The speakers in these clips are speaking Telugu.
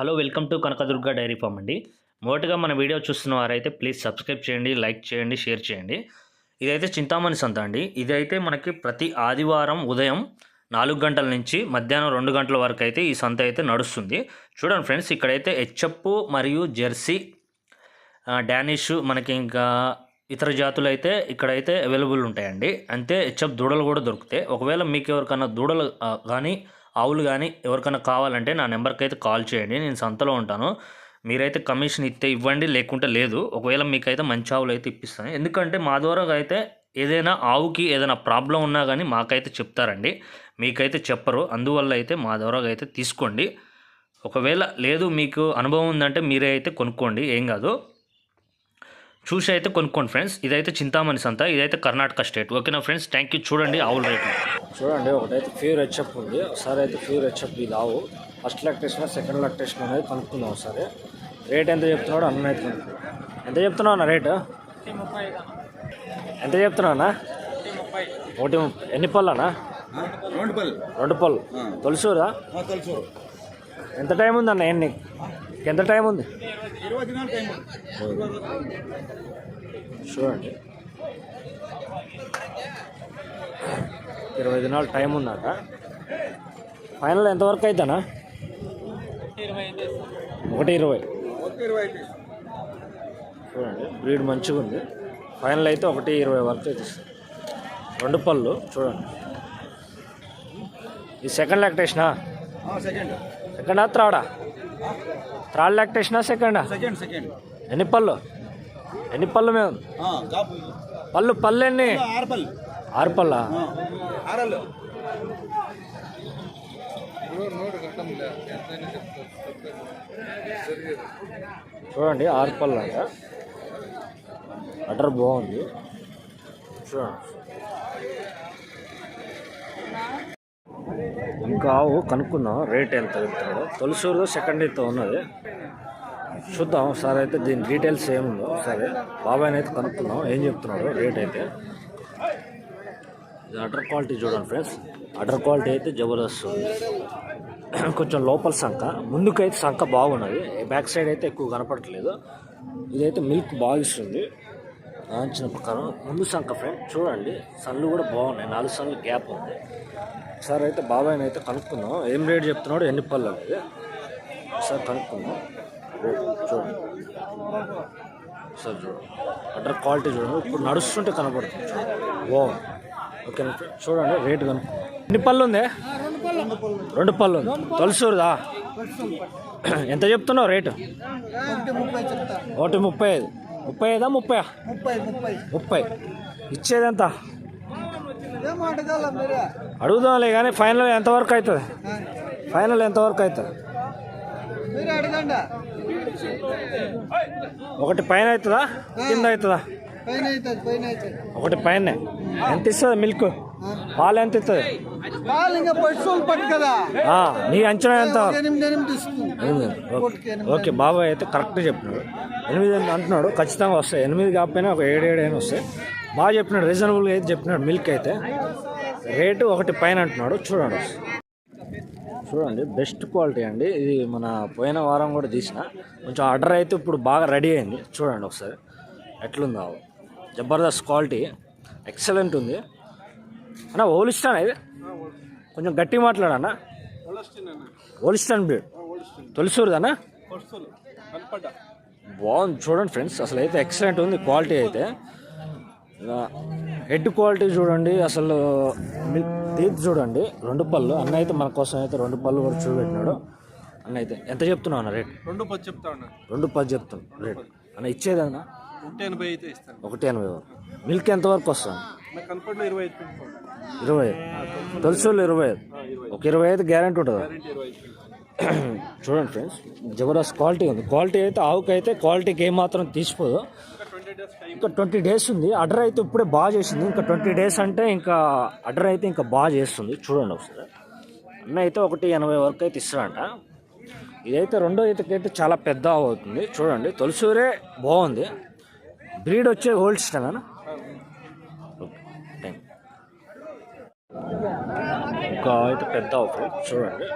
Hello welcome to Kanakadurga dairy farm అండి. మొదటగా మన వీడియో చూస్తున్న వారైతే ప్లీజ్ సబ్స్క్రైబ్ చేయండి లైక్ చేయండి షేర్ చేయండి. ఇదైతే చింతామణి సంత అండి. ఇదైతే మనకి ప్రతి ఆదివారం ఉదయం నాలుగు గంటల నుంచి మధ్యాహ్నం రెండు గంటల వరకు అయితే ఈ సంత అయితే నడుస్తుంది. చూడండి ఫ్రెండ్స్ ఇక్కడైతే హెచ్ఎప్ మరియు జెర్సీ డానిష్ మనకి ఇంకా ఇతర జాతులు అయితే ఇక్కడైతే అవైలబుల్ ఉంటాయండి. అంతే హెచ్ఎఫ్ దూడలు కూడా దొరుకుతాయి. ఒకవేళ మీకు ఎవరికైనా దూడలు కానీ ఆవులు కానీ ఎవరికైనా కావాలంటే నా నెంబర్కి అయితే కాల్ చేయండి నేను సంతలో ఉంటాను. మీరైతే కమిషన్ ఇస్తే ఇవ్వండి లేకుంటే లేదు. ఒకవేళ మీకైతే మంచి ఆవులు అయితే ఇప్పిస్తాను. ఎందుకంటే మా ద్వారా అయితే ఏదైనా ఆవుకి ఏదైనా ప్రాబ్లం ఉన్నా కానీ మాకైతే చెప్తారండి. మీకైతే చెప్పరు. అందువల్ల అయితే మా ద్వారా అయితే తీసుకోండి. ఒకవేళ లేదు మీకు అనుభవం ఉందంటే మీరే అయితే కొనుక్కోండి. ఏం కాదు. చూసి అయితే కొనుక్కోండి ఫ్రెండ్స్. ఇదైతే చింతామణి సంత ఇదైతే కర్ణాటక స్టేట్. ఓకేనా ఫ్రెండ్స్? Thank you. చూడండి ఆవుల రేట్లు చూడండి ఒకటైతే ఫీవర్ హెచ్ఎప్ ఉంది. ఒకసారి అయితే ఫీవర్ హెచ్ఎప్ ఇది ఆవు. ఫస్ట్ లాక్టేషన్ సెకండ్ లాక్టేషన్ అనేది కనుక్కుందాం ఒకసారి. రేట్ ఎంత చెప్తున్నాడు అన్న అయితే. ఎంత చెప్తున్నావు అన్న రేటు? ఎంత చెప్తున్నావు అన్న? ఒకటి ముప్పై. ఎన్ని పళ్ళు అన్న? రెండు పళ్ళు. రెండు పళ్ళు. తొలిసూరా? తెలుసు ఎంత టైం ఉంది అన్న ఎన్ని? ఎంత టైం ఉంది? చూడండి ఇరవై దినాలు టైం ఉందాక ఫైనల్ ఎంతవరకు అవుతానా ఒకటి ఇరవై. చూడండి బ్రీడ్ మంచిగా ఉంది. ఫైనల్ అయితే ఒకటి ఇరవై వరకు అయితే రెండు పళ్ళు చూడండి. ఈ సెకండ్ లాక్టేషనా? సెకండ్. సెకండా త్రాడా థర్డ్ లాక్టేషనా సెకండా? Second second. ఎన్ని పళ్ళు? ఎన్ని పళ్ళు మేము? పళ్ళు పళ్ళు ఎన్ని? ఆరు పళ్ళు. చూడండి ఆరు పళ్ళు అంట. అటర్ బాగుంది. చూడండి. ఇంకా ఆవు కనుక్కుందాం. రేట్ ఎంత చెప్తున్నాడు. తొలిసూరు సెకండ్ అయితే ఉన్నది. చూద్దాం. ఒకసారి అయితే దీని డీటెయిల్స్ ఏముందో సరే బాబాయ్ అయితే కనుక్కుందాం. ఏం చెప్తున్నాడు రేట్ అయితే. ఇది అటర్ క్వాలిటీ చూడండి ఫ్రెండ్స్ అటర్ క్వాలిటీ అయితే జబర్దస్త్ ఉంది. కొంచెం లోపల సంఖ ముందుకైతే సంఖ బాగున్నది. బ్యాక్ సైడ్ అయితే ఎక్కువ కనపడట్లేదు. ఇదైతే మిల్క్ బాగా ఇస్తుంది ఆంచిన ప్రకారం. ముందు సంఖ ఫ్రెండ్ చూడండి. సన్లు కూడా బాగున్నాయి. నాలుగు సన్లు గ్యాప్ ఉంది. ఒకసారి అయితే బాబాయ్ని అయితే కనుక్కుందాం. ఏం రేట్ చెప్తున్నాడు? ఎన్ని పళ్ళు అనేది. ఒకసారి కనుక్కుందాం. రేట్ చూడండి. సార్ చూడండి. అడ్డర్ క్వాలిటీ చూడండి. ఇప్పుడు నడుస్తుంటే కనపడుతుంది. ఓ బాగుంది ఓకేనా చూడండి. రేట్ కనుక్కుందాం. ఎన్ని పళ్ళు ఉంది? రెండు పళ్ళు ఉంది. తొలసూరుదా? ఎంత చెప్తున్నావు రేటు? ఒకటి ముప్పై ఐదు. ముప్పై ఐదా ముప్పై? ముప్పై. ఇచ్చేది ఎంత? అడుగుదాంలే కానీ ఫైనల్ ఎంతవరకు అవుతుంది? ఫైనల్ ఎంతవరకు అవుతుంది? ఒకటి పైన అవుతుందా? కింద అవుతుందా? ఒకటి పైన. ఎంత ఇస్తుంది మిల్క్? పాలు ఎంత ఇస్తుంది? నీ అంచనా ఎంత? ఓకే. ఓకే బాబాయ్ అయితే కరెక్ట్ చెప్పినాడు. ఎనిమిది అంటున్నాడు ఖచ్చితంగా వస్తాయి. ఎనిమిది కాకపోయినా ఒక ఏడు ఏడు అయినా వస్తాయి. బాగా చెప్పినాడు రీజనబుల్గా అయితే చెప్పినాడు మిల్క్ అయితే. రేటు ఒకటి పైన అంటున్నాడు చూడండి. చూడండి బెస్ట్ క్వాలిటీ అండి. ఇది మన పోయిన వారం కూడా తీసిన. కొంచెం ఆర్డర్ అయితే ఇప్పుడు బాగా రెడీ అయింది. చూడండి ఒకసారి. ఎట్లుంది. జబర్దస్త్ క్వాలిటీ ఎక్సలెంట్ ఉంది. అన్న ఓలిస్తానా ఇది? కొంచెం గట్టిగా మాట్లాడన్నా ఓలిస్టాన్ బ్రీడ్ తొలిసూరుదనా బాగుంది. చూడండి ఫ్రెండ్స్ అసలు అయితే ఎక్సలెంట్ ఉంది క్వాలిటీ అయితే. హెడ్ క్వాలిటీ చూడండి అసలు తీర్చి చూడండి రెండు పళ్ళు. అన్న అయితే మన కోసం అయితే రెండు పళ్ళు కూడా చూపెట్టినాడు. అన్న అయితే ఎంత చెప్తున్నావు అన్న రేట్? రెండు పది చెప్తా ఉన్నా. రెండు పది చెప్తాను రేట్. అన్న ఇచ్చేదన్నా ఒకటి ఎనభై అయితే ఇస్తాను. ఒకటి ఎనభై వరకు. మిల్క్ ఎంతవరకు కనపడిన ఇరవై ఐదు ఇరవై. తొలిసూళ్ళు ఇరవై ఐదు. ఒక ఇరవై ఐదు గ్యారంటీ ఉంటుంది? చూడండి ఫ్రెండ్స్ జబర్దస్త్ క్వాలిటీ ఉంది. క్వాలిటీ అయితే ఆవుకి అయితే క్వాలిటీకి ఏమాత్రం తీసిపోదు. ఇంకా ట్వంటీ డేస్ ఉంది. అడ్డర్ అయితే ఇప్పుడే బాగా చేసింది. ఇంకా ట్వంటీ డేస్ అంటే ఇంకా అడ్డర్ అయితే ఇంకా బాగా చేస్తుంది. చూడండి ఒకసారి. అన్న అయితే ఒకటి ఎనభై వరకు అయితే ఇస్తాడంట. ఇదైతే రెండో ఈతకైతే చాలా పెద్ద అవుతుంది. చూడండి. తొలిసూరే బాగుంది. బ్రీడ్ వచ్చే హోల్డ్ స్టన్ ఇంకా అయితే పెద్ద అవుతుంది. చూడండి.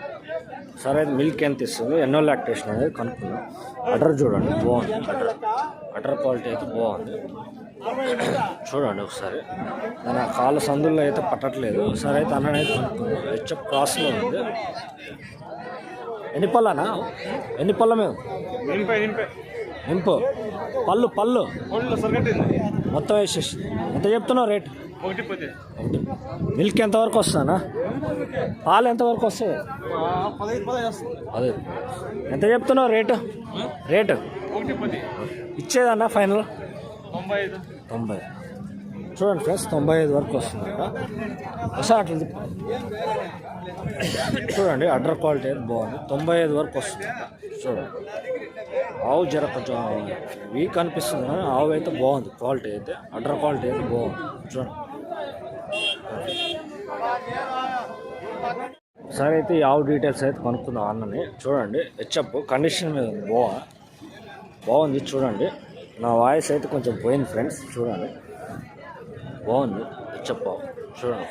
సరే అయితే మిల్క్ ఎంత ఇస్తుంది? ఎన్నో లాక్టేషన్ అనేది కనుక్కున్నాం అటర్ చూడండి బాగుంది అటర్ అటర్ క్వాలిటీ అయితే బాగుంది. చూడండి ఒకసారి. దాని ఆ కాళ్ళ సందుల్లో అయితే పట్టట్లేదు. ఒకసారి అయితే అన్న అయితే కనుక్కున్నాం హెచ్ఎఫ్ క్రాస్లో ఉంది. ఎన్ని పళ్ళనా? ఎన్ని పళ్ళ మేము? నింపై పళ్ళు పళ్ళు. మొత్తం వేసేసి. ఎంత చెప్తున్నావు రేట్? మిల్క్ ఎంతవరకు వస్తుందా పాలు ఎంతవరకు వస్తుంది వస్తుంది. అదే ఎంత చెప్తున్నావు రేటు? రేటు? ఇచ్చేదన్నా ఫైనల్? తొంభై చూడండి ఫ్రెండ్స్ తొంభై ఐదు వరకు వస్తుందంట ఒకసారి అట్లా. చూడండి అడ్డర్ క్వాలిటీ అయితే బాగుంది. తొంభై ఐదు వరకు వస్తుంది. చూడండి. ఆవు జర కొంచెం వీక్ అనిపిస్తుంది ఆవు అయితే బాగుంది. క్వాలిటీ అయితే అడ్డర్ క్వాలిటీ అయితే బాగుంది. చూడండి. సరే అయితే ఆవు డీటెయిల్స్ అయితే కనుక్కుందాం అన్నని. చూడండి హెచ్ఎప్ కండిషన్ మీద ఉంది బాగా బాగుంది చూడండి. నా వాయిస్ అయితే కొంచెం పోయింది ఫ్రెండ్స్ చూడండి. బాగుంది హెచ్ఎప్ ఆవు చూడండి.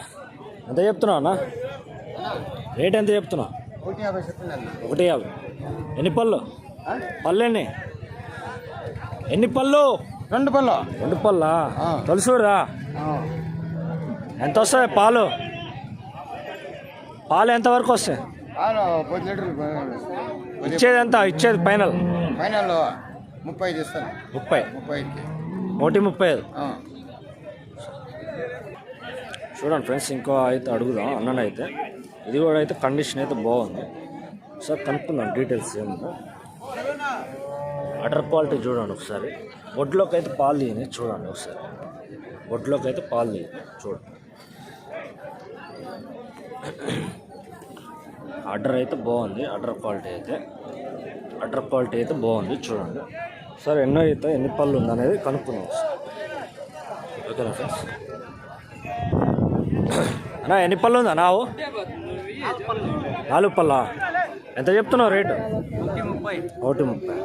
ఎంత చెప్తున్నావు అన్న? రేట్ ఎంత చెప్తున్నాను ఒకటి యాభై. ఎన్ని పళ్ళు? పళ్ళు ఎన్ని? ఎన్ని పళ్ళు? రెండు పళ్ళు. రెండు పళ్ళా? తెలుసురా ఎంత వస్తాయి పాలు? పాలు ఎంతవరకు వస్తాయి? పది లీటర్లు ఇచ్చేది ఎంత? ఇచ్చేది ఫైనల్? ఫైనల్ ముప్పై ఐదు ఇస్తాను. ముప్పై. ముప్పై ఒకటి ముప్పై ఐదు. చూడండి ఫ్రెండ్స్ ఇంకో అయితే అడుగుదాం అన్ననైతే ఇది కూడా అయితే కండిషన్ అయితే బాగుంది. సార్ కనుక్కుందాం డీటెయిల్స్ ఏముందో. అటర్ క్వాలిటీ చూడండి ఒకసారి. ఒడ్లోకి అయితే పాలు తీయని చూడండి ఒకసారి. ఒడ్లోకి అయితే పాలు తీయని చూడండి. అడ్డర్ అయితే బాగుంది. అడ్డర్ క్వాలిటీ అయితే. అడ్డర్ క్వాలిటీ అయితే బాగుంది. చూడండి. సార్ ఎన్నో అయితే ఎన్ని పళ్ళు ఉందనేది కనుక్కుందాం. ఒకసారి. ఓకేనా ఫ్రెండ్స్ అన్నా ఎన్ని పళ్ళు ఉందా? నావు నాలుగు పళ్ళా? ఎంత చెప్తున్నావు రేటు? ఒకటి ముప్పై.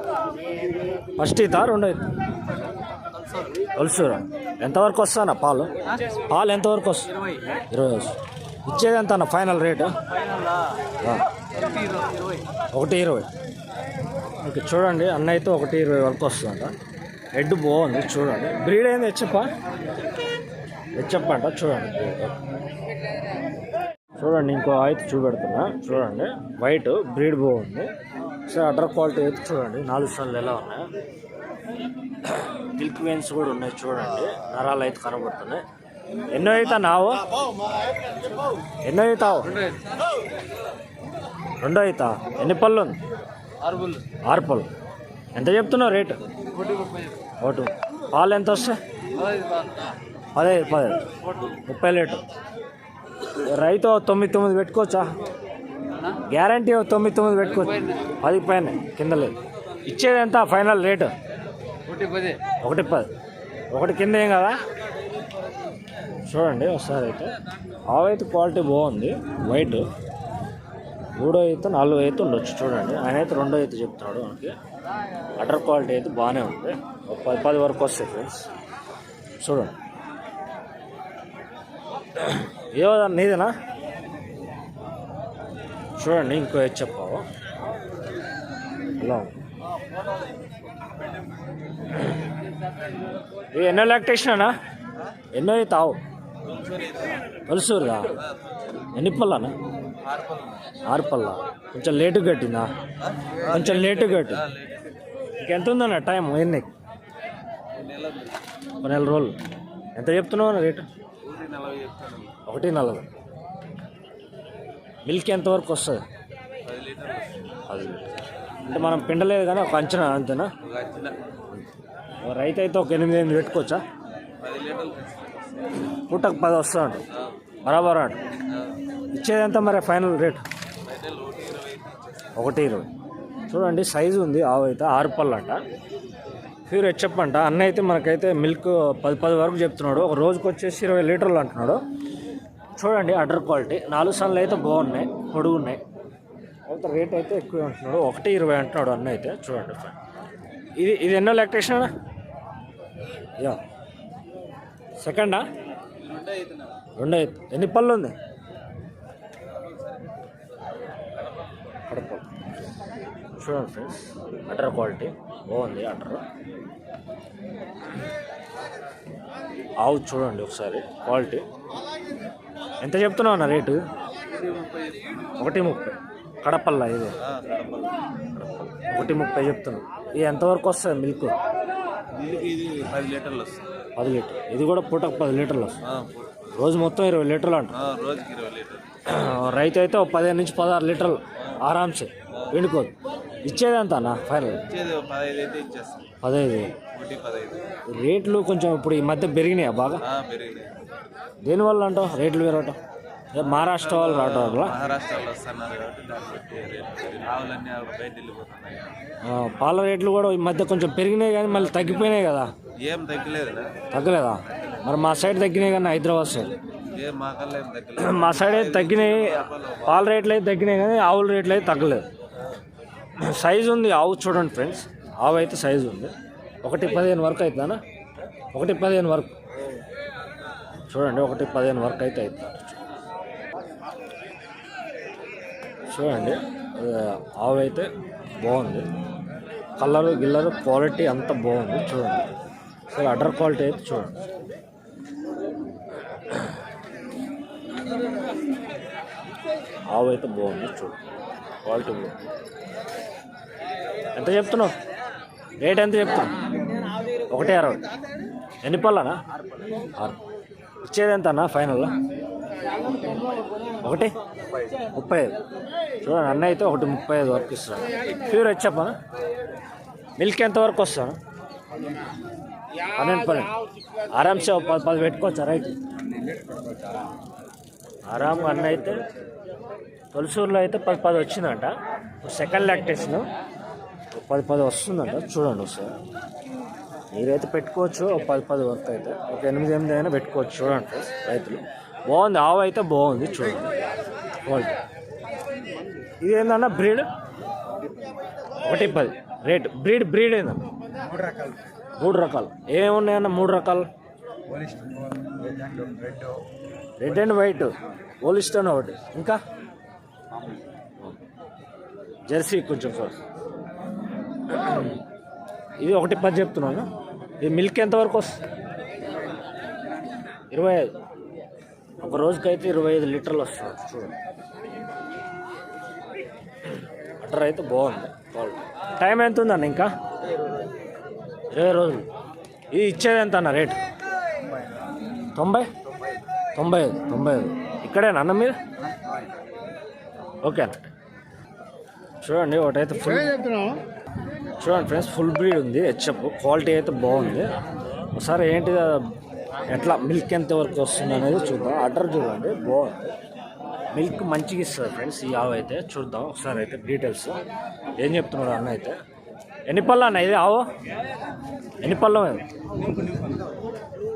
ఫస్ట్ ఇతా రెండో ఇతా తెలుసురా ఎంతవరకు వస్తానా పాలు? పాలు ఎంతవరకు వస్తుంది ఇరవై వస్తుంది ఇచ్చేది ఎంత అన్న? Final rate? ఒకటి ఇరవై. ఓకే చూడండి అన్న అయితే ఒకటి ఇరవై వరకు వస్తుందంట. హెడ్ బాగుంది చూడండి. బ్రీడ్ ఏంది హెచ్చప్ప హెచ్చప్ప అంట చూడండి. చూడండి ఇంకో అయితే చూపెడుతున్నా. చూడండి వైట్ బ్రీడ్ బాగుంది. సరే అడ్డర్ క్వాలిటీ అయితే చూడండి నాలుగు సార్లు ఎలా ఉన్నాయి. మిల్క్ వెయిన్స్ కూడా ఉన్నాయి చూడండి. నరాలు అయితే కనబడుతున్నాయి. ఎన్నో అవుతా నావు? ఎన్నో అవుతావు రెండో అవుతా ఎన్ని పళ్ళు ఉంది? ఆరు పళ్ళు. ఎంత చెప్తున్నావు రేటు? ఒకటి. ఒకటి పాలు ఎంత వస్తాయి పదహైదు పదహైదు. ముప్పై లీటర్. రైతు తొమ్మిది తొమ్మిది పెట్టుకోవచ్చా? గ్యారంటీ తొమ్మిది తొమ్మిది పెట్టుకోవచ్చు. పది పైన కింద లేదు. ఇచ్చేది ఎంత? Final rate? ఒకటి పది. ఒకటి పది. ఒకటి కింద ఏం కదా? చూడండి ఒకసారి అయితే. ఆవు అయితే క్వాలిటీ బాగుంది వైట్. మూడో అయితే నాలుగో అయితే ఉండొచ్చు చూడండి. ఆయన అయితే రెండో అయితే చెప్తున్నాడు మనకి. అటర్ క్వాలిటీ అయితే బాగానే ఉంది. ఒక పది పది వరకు వస్తాయి ఫ్రెండ్స్. చూడండి. ఏదో నీదేనా? చూడండి ఇంకో ఏది చెప్పావు. హలో ఎన్నో ఇది ఎన్నో లాక్టేషనా ఎన్నో తావు తెలుసురా ఎన్ని పళ్ళనా? ఆరు పళ్ళ. కొంచెం లేటు కట్టిందా? కొంచెం లేటు కట్టి. ఇంకెంత ఉందన్న టైం ఎన్ని? ఒక నెల రోజులు. ఎంత చెప్తున్నావు అన్న రేటు? ఒకటి నలభై. మిల్క్ ఎంతవరకు వస్తుంది? అది అంటే మనం పిండలేదు కానీ ఒక అంచనా అంతేనా? రైతు అయితే ఒక ఎనిమిది ఎనిమిది పెట్టుకోవచ్చా? పూటకు పది వస్తా అంట బరాబర్ అంట. ఇచ్చేది ఎంత మరి ఫైనల్ రేట్? ఒకటి ఇరవై. చూడండి సైజు ఉంది ఆవు అయితే ఆరు పళ్ళు అంట. ప్యూర్ హెచ్ఎప్ అంట. అన్న అయితే మనకైతే మిల్క్ పది పది వరకు చెప్తున్నాడు. ఒక రోజుకి వచ్చేసి ఇరవై లీటర్లు అంటున్నాడు. చూడండి అడర్ క్వాలిటీ. నాలుగు సన్లు అయితే బాగున్నాయి పొడుగున్నాయి అయితే రేట్ అయితే ఎక్కువ అంటున్నాడు. ఒకటి ఇరవై అంటున్నాడు అన్న అయితే. చూడండి ఇది ఇది ఎన్నో లాక్టేషన్ యా. సెకండా? రెండో అయితే ఎన్ని పళ్ళు ఉంది? చూడండి ఫ్రెండ్స్ అటర్ క్వాలిటీ. బాగుంది అటర్ ఆవు చూడండి ఒకసారి క్వాలిటీ. ఎంత చెప్తున్నావు అన్న రేటు? ఒకటి ముప్పై. కడపల్లా ఇది? ఒకటి ముప్పై చెప్తున్నావు. ఇది ఎంతవరకు వస్తుంది మిల్క్? మిల్క్ ఇది పది లీటర్లు వస్తుంది. పది లీటర్ ఇది కూడా పూటకు పది లీటర్లు వస్తుంది. రోజు మొత్తం ఇరవై లీటర్లు అంట. ఆ, రోజుకి ఇరవై లీటర్లు. రైతు అయితే ఒక పదిహేను నుంచి పదహారు లీటర్లు ఆరామ్సే ఎండుకోదు ఇచ్చేది ఎంత అన్న ఫైనల్ పదహైదు రేట్లు కొంచెం ఇప్పుడు ఈ మధ్య పెరిగినాయా బాగా? దేనివల్ల అంటావు? రేట్లు పెరగటం? మహారాష్ట్ర వాళ్ళు రావటం వల్ల? పాల రేట్లు కూడా ఈ మధ్య కొంచెం పెరిగినాయి కానీ మళ్ళీ తగ్గిపోయినాయి కదా. ఏం తగ్గలేదు తగ్గలేదా? మరి మా సైడ్ తగ్గినాయి కానీ హైదరాబాద్ సైడ్. మా సైడ్ అయితే తగ్గినాయి పాల రేట్లు అయితే తగ్గినాయి కానీ ఆవుల రేట్లు అయితే తగ్గలేదు. సైజు ఉంది ఆవు చూడండి ఫ్రెండ్స్. ఆవు అయితే సైజు ఉంది. ఒకటి పదిహేను వరకు అవుతుందా ఒకటి పదిహేను వరకు. చూడండి ఒకటి పదిహేను వరకు అయితే అవుతుంది చూడండి ఆవు అయితే బాగుంది. కలరు గిల్లరు క్వాలిటీ అంతా బాగుంది. చూడండి. అసలు అడర్ క్వాలిటీ అయితే చూడండి. ఆవు అయితే బాగుంది చూడు. క్వాలిటీ బాగుంది ఎంత చెప్తున్నావు? రేట్ ఎంత చెప్తున్నావు? ఒకటి అరవై. ఎన్ని పళ్ళనా? ఆరు. ఇచ్చేది ఎంత అన్న? ఫైనల్లో ఒకటి? ముప్పై ఐదు. చూడండి అన్న అయితే ఒకటి ముప్పై ఐదు వరకు ఇస్తాను ప్యూర్ వచ్చాపా మిల్క్ ఎంత వరకు వస్తాను పన్నెండు పన్నెండు. ఆరామ్సే ఒక పది పది పెట్టుకోవచ్చా రైట్. ఆరామ్ అన్న అయితే తొలసూరులో అయితే పది పది వచ్చిందంట. సెకండ్ లాక్టేషన్ పది పది వస్తుందంట. చూడండి ఒకసారి. మీరైతే పెట్టుకోవచ్చు ఒక పది పది వరకు అయితే. ఒక ఎనిమిది ఎనిమిది అయినా పెట్టుకోవచ్చు చూడండి రైతులు. బాగుంది ఆవు అయితే బాగుంది చూడండి. క్వాలిటీ ఇది ఏందన్న? బ్రీడ్? ఒకటి పది. రేట్. బ్రీడ్ బ్రీడ్ ఏందన్న? మూడు రకాలు. మూడు రకాలు. ఏమున్నాయన్న మూడు రకాలు? రెడ్ అండ్ వైట్ ఓలిస్టన్ ఒకటి ఇంకా? జెర్సీ కొంచెం సార్ ఇది ఒకటి పది చెప్తున్నాను. ఇది మిల్క్ ఎంతవరకు వస్తుంది? ఇరవై ఐదు. ఒక రోజుకైతే ఇరవై ఐదు లీటర్లు వస్తుంది. చూడండి. అటర్ అయితే బాగుంది. క్వాలిటీ టైం ఎంత ఉందన్న ఇంకా? ఇరవై రోజులు ఇది ఇచ్చేది ఎంత అన్న రేటు? తొంభై? తొంభై ఐదు తొంభై ఐదు. ఇక్కడేనా అన్న మీరు? ఓకే అన్న. చూడండి ఒకటైతే ఫుల్ చూడండి ఫ్రెండ్స్ ఫుల్ బ్రీడ్ ఉంది హెచ్ఎఫ్. క్వాలిటీ అయితే బాగుంది. ఒకసారి ఏంటి ఎట్లా మిల్క్ ఎంత వరకు వస్తుంది అనేది చూద్దాం. అడ్డర్ చూడండి బాగుంది. మిల్క్ మంచిగా ఇస్తుంది ఫ్రెండ్స్ ఈ ఆవు అయితే. చూద్దాం ఒకసారి అయితే డీటెయిల్స్ ఏం చెప్తున్నాడు అన్న అయితే? ఎన్ని పళ్ళు అన్న ఇది ఆవు? ఎన్ని పళ్ళు?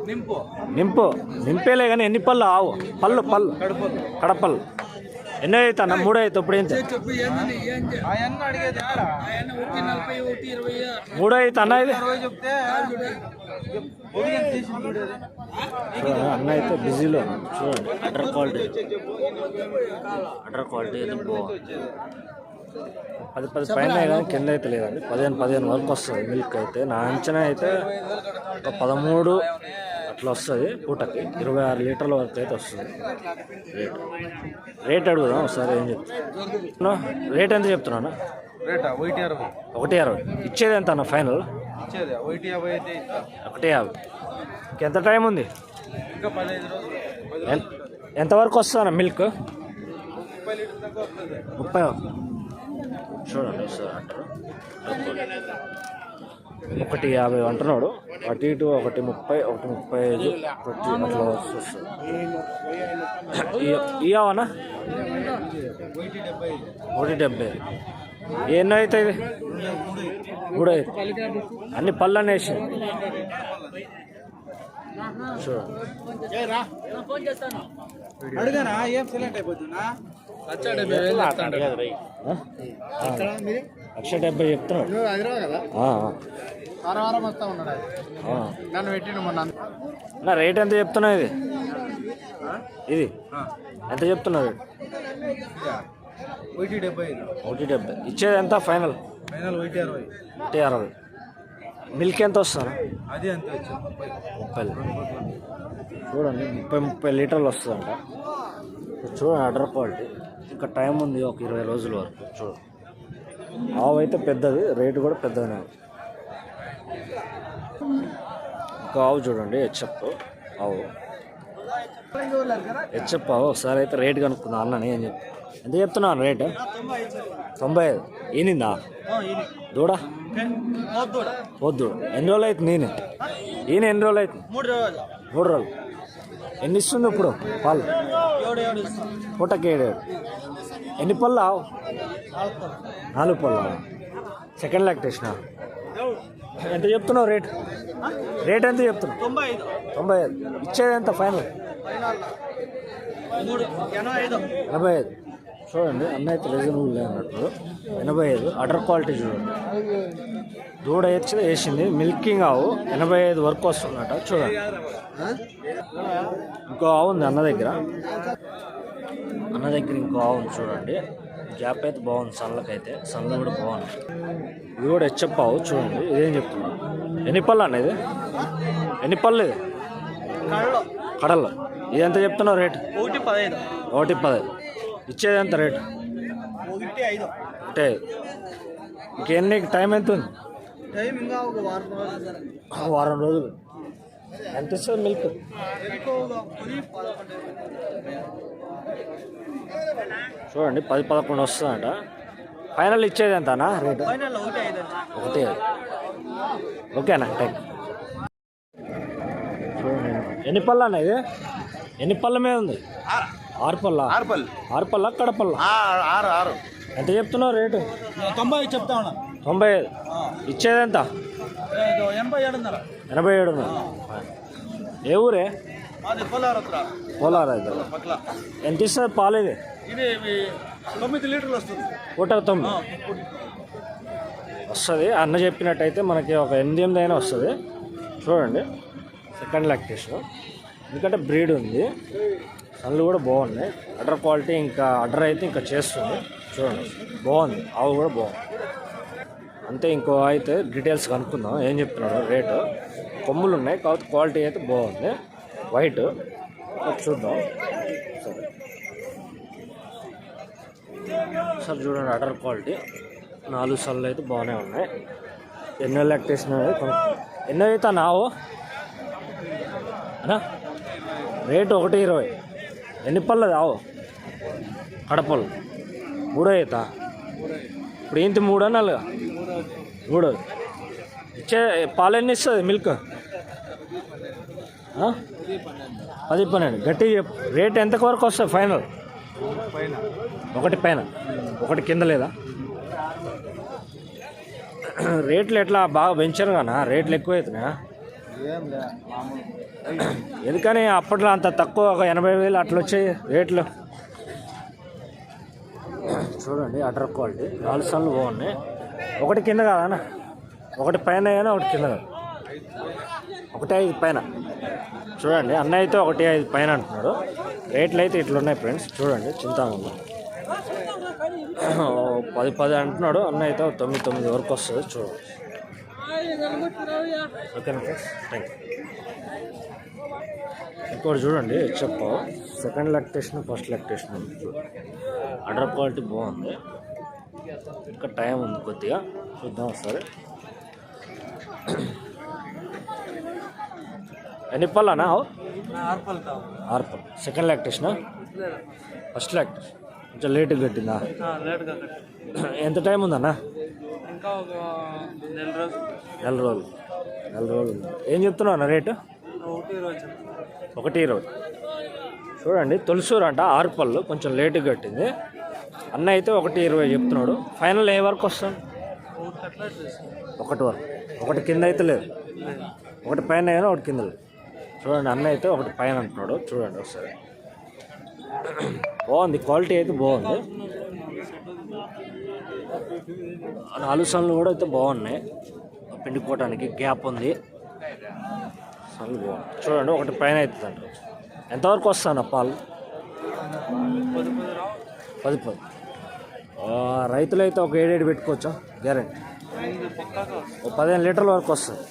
నింపు. నింపు. నింపేలే కానీ ఎన్ని పళ్ళు ఆవు? పళ్ళు పళ్ళు. కడపళ్ళు ఎన్నో అయితే అన్న? మూడో అయితే ఇప్పుడు ఏంటి? మూడో అయితే అన్న ఇది? అన్న అయితే బిజీలో. చూడండి అడ్డర్ క్వాలిటీ. అడ్డర్ క్వాలిటీ అయితే బాగుంది. పది పది పైన కానీ కింద అయితే లేదండి. పదిహేను పదిహేను వరకు వస్తుంది మిల్క్ అయితే. నా అంచనా అయితే ఒక పదమూడు అట్లా వస్తుంది పూటకి. ఇరవై ఆరు లీటర్ల వరకు అయితే వస్తుంది. రేట్ రేట్ అడుగుదాం ఒకసారి ఏం చెప్తున్నా. రేట్ ఎంత చెప్తున్నా రేటా? ఒకటి అరవై. ఇచ్చేది ఎంత అన్న ఫైనల్? ఒకటి యాభై ఇంకెంత టైం ఉంది? ఎంతవరకు వస్తుందన్న మిల్క్? ముప్పై లీటర్ దాకా వస్తుంది ముప్పై చూడండి సార్ అంటారు ఒకటి యాభై అంటున్నాడు. అటు ఇటు ఒకటి ముప్పై ఒకటి ముప్పై ఐదు ఒకటి అట్లా వస్తుంది. ఇవ్వనా ఒకటి డెబ్బై ఎన్నో అవుతుంది మూడు ఐదు. అన్ని పళ్ళని వేసి. చూడండి. లక్ష డెబ్బై చెప్తున్నాడు. నువ్వు హైదరాబాద్ కదా? ఆ, వారం వారం వస్తా ఉన్నాడు అది ఆ. నన్ను పెట్టిండు మొన్న నా రేట్ ఎంత చెప్తున్నావు ఇది? ఇది? ఎంత చెప్తున్నావు రేట్? ఒకటి డెబ్బై ఒకటి డెబ్బై. ఇచ్చేది ఎంత? ఫైనల్? ఫైనల్ ఒకటి అరవై. ఒకటి అరవై. మిల్క్ ఎంత వస్తుందా అది వచ్చింది? ముప్పై. ముప్పై. చూడండి ముప్పై ముప్పై లీటర్లు వస్తుందంట. చూడండి అడర్ క్వాలిటీ. ఇంకా టైం ఉంది ఒక ఇరవై రోజుల వరకు. చూడు ఆవు అయితే పెద్దది రేటు కూడా పెద్దగానే ఇంకా ఆవు చూడండి హెచ్ఎఫ్ ఆవు. హెచ్ఎఫ్ ఆవు ఒకసారి అయితే రేట్ కనుక్కుందా అన్న ఏం చెప్తా. ఎంత చెప్తున్నాను రేటు? తొంభై ఐదు. ఈనిందా? దూడ? వద్దు ఎన్ని రోజులు అవుతుంది నేను ఈయన ఎన్ని రోజులు అవుతుంది? మూడు రోజులు. మూడు రోజులు. ఎన్ని ఇస్తుంది ఇప్పుడు పాలు? పూటకి ఏడు ఎన్ని పళ్ళు? నాలుగు పళ్ళు? సెకండ్ లాక్టేషన్ ఎంత చెప్తున్నావు రేట్? రేట్ ఎంత చెప్తున్నావు? తొంభై ఐదు తొంభై ఐదు. ఇచ్చేది ఎంత ఫైనల్? ఎనభై ఐదు. చూడండి అన్న అయితే రీజనబుల్ అన్నట్టు. ఎనభై ఐదు అడర్ క్వాలిటీ చూడండి. దూడ వచ్చి వేసింది మిల్కింగ్ ఆవు ఎనభై ఐదు వరకు వస్తుందట చూడండి. ఇంకో ఆవు ఉంది అన్న దగ్గర. అన్న దగ్గర ఇంకో ఆవు ఉంది చూడండి. గ్యాప్ అయితే బాగుంది సన్లకైతే సన్లు కూడా బాగుంది. ఇది కూడా హెచ్చప్ ఆవు చూడండి. ఇదేం చెప్తున్నాను ఎన్ని పళ్ళు అన్న ఇది? ఎన్ని పళ్ళు ఇది? కడల్లో ఇది ఎంత చెప్తున్నావు రేట్? ఒకటి పదహైదు ఒకటి పది ఇచ్చేది ఎంత రేట్ ఒకటి అంటే ఇంకెన్ని టైం ఎంత ఉంది? వారం రోజులు ఎంత ఇస్తుంది మిల్క్? చూడండి పది పదకొండు వస్తుందంట. ఫైనల్ ఇచ్చేది ఎంతనా రేటు? ఒకటి ఓకేనా థ్యాంక్ చూడండి ఎన్ని పళ్ళు అన్న ఇది? ఎన్ని పళ్ళ మీద ఉంది? ఆరు పళ్ళ ఆరుపల్లి ఆరు పళ్ళ కడపల్ల ఆరు ఆరు. ఎంత చెప్తున్నావు రేటు? తొంభై చెప్తా ఉన్నా. తొంభై ఐదు. ఇచ్చేది ఎంత ఎనభై ఏడున్నర. ఎనభై ఏడు ఏ ఊరే? పట్ల. ఎంత ఇస్తుంది పాలు ఇది తొమ్మిది లీటర్లు వస్తుంది. పూట తొమ్మిది. వస్తుంది. అన్న చెప్పినట్టయితే మనకి ఒక ఎనిమిది ఎనిమిది అయినా వస్తుంది. చూడండి. సెకండ్ లాక్టేషన్ ఎందుకంటే బ్రీడ్ ఉంది. సన్లు కూడా బాగున్నాయి. అడ్డర్ క్వాలిటీ ఇంకా అడ్డర్ అయితే ఇంకా చేస్తుంది. చూడండి. బాగుంది. ఆవు కూడా బాగుంది. అంతే ఇంకో అయితే డీటెయిల్స్ కనుక్కుందాం. ఏం చెప్తున్నాడు? రేటు. కొమ్ములు ఉన్నాయి. కాబట్టి క్వాలిటీ అయితే బాగుంది. వైట్ చూద్దాం. సరే. సార్ చూడండి అడర్ క్వాలిటీ. నాలుగు సార్లు అయితే బాగానే ఉన్నాయి. ఎన్నో లాక్టేషన్ కొను ఎన్నో అయితే నావు అనా రేటు ఒకటి ఇరవై. ఎన్ని పళ్ళు ఆవు. కడపళ్ళు మూడో అవుతా ఇప్పుడు ఏంటి మూడో నాలుగు? మూడోది. ఇచ్చే పాలు ఎన్ని ఇస్తుంది మిల్క్? పది పన్నెండు. గట్టిగా రేట్ ఎంత వరకు వస్తుంది ఫైనల్? ఒకటి పైన. ఒకటి కింద లేదా? రేట్లు ఎట్లా బాగా పెంచారు కానీ రేట్లు ఎక్కువ అవుతున్నాయా? ఎందుకని అప్పట్లో అంత తక్కువ ఒక ఎనభై వేలు అట్లా వచ్చాయి రేట్లు? చూడండి అటర్ క్వాలిటీ. నాలుగు సార్లు బాగున్నాయి ఒకటి కింద కాదన్న ఒకటి పైన కానీ ఒకటి కింద కాదు. ఒకటి ఐదు పైన. చూడండి అన్న అయితే ఒకటి ఐదు పైన అంటున్నాడు. రేట్లు అయితే ఇట్లున్నాయి ఫ్రెండ్స్. చూడండి చింతామణి. పది పది అంటున్నాడు. అన్న అయితే తొమ్మిది తొమ్మిది వరకు వస్తుంది. చూడండి ఓకేనా ఫ్రెండ్స్? థ్యాంక్ ఇంకోటి చూడండి చెప్ప. Second lactation first lactation udder quality బాగుంది. ఇంకా టైం ఉంది కొద్దిగా. చూద్దాం ఒకసారి. ఎన్ని పళ్ళనా? ఆరుపల్లి ఆరు పళ్ళు. సెకండ్ లాక్టేషనా? First lactation. కొంచెం లేట్గా కట్టిందా. ఎంత టైం ఉందన్నా? ఇంకా ఒక నెల రోజు నెల రోజులు. నెల రోజులు. ఏం చెప్తున్నావు అన్న రేటు? ఒకటి రోజు ఒకటి ఇరవై. చూడండి తొలిసూరు అంట ఆరు పళ్ళు కొంచెం లేటుగా కట్టింది. అన్న అయితే ఒకటి ఇరవై చెప్తున్నాడు. ఫైనల్ ఏ వరకు వస్తాం ఒకటి అట్లా చేస్తాం ఒకటి వరకు. ఒకటి కింద అయితే లేదు. ఒకటి పైన అయినా ఒకటి కింద లేదు. చూడండి అన్న అయితే ఒకటి పైన అంటున్నాడు. చూడండి ఒకసారి. బాగుంది క్వాలిటీ అయితే బాగుంది. నాలుగు సన్లు కూడా అయితే బాగున్నాయి. పిండుకోవటానికి గ్యాప్ ఉంది. సన్లు బాగుంది చూడండి ఒకటి పైన అవుతుంది ఎంతవరకు వస్తాను పాలు? పది పది. రైతులు అయితే ఒక ఏడేడు పెట్టుకోవచ్చా? గ్యారెంటీ. ఓ పదిహేను లీటర్ల వరకు వస్తుంది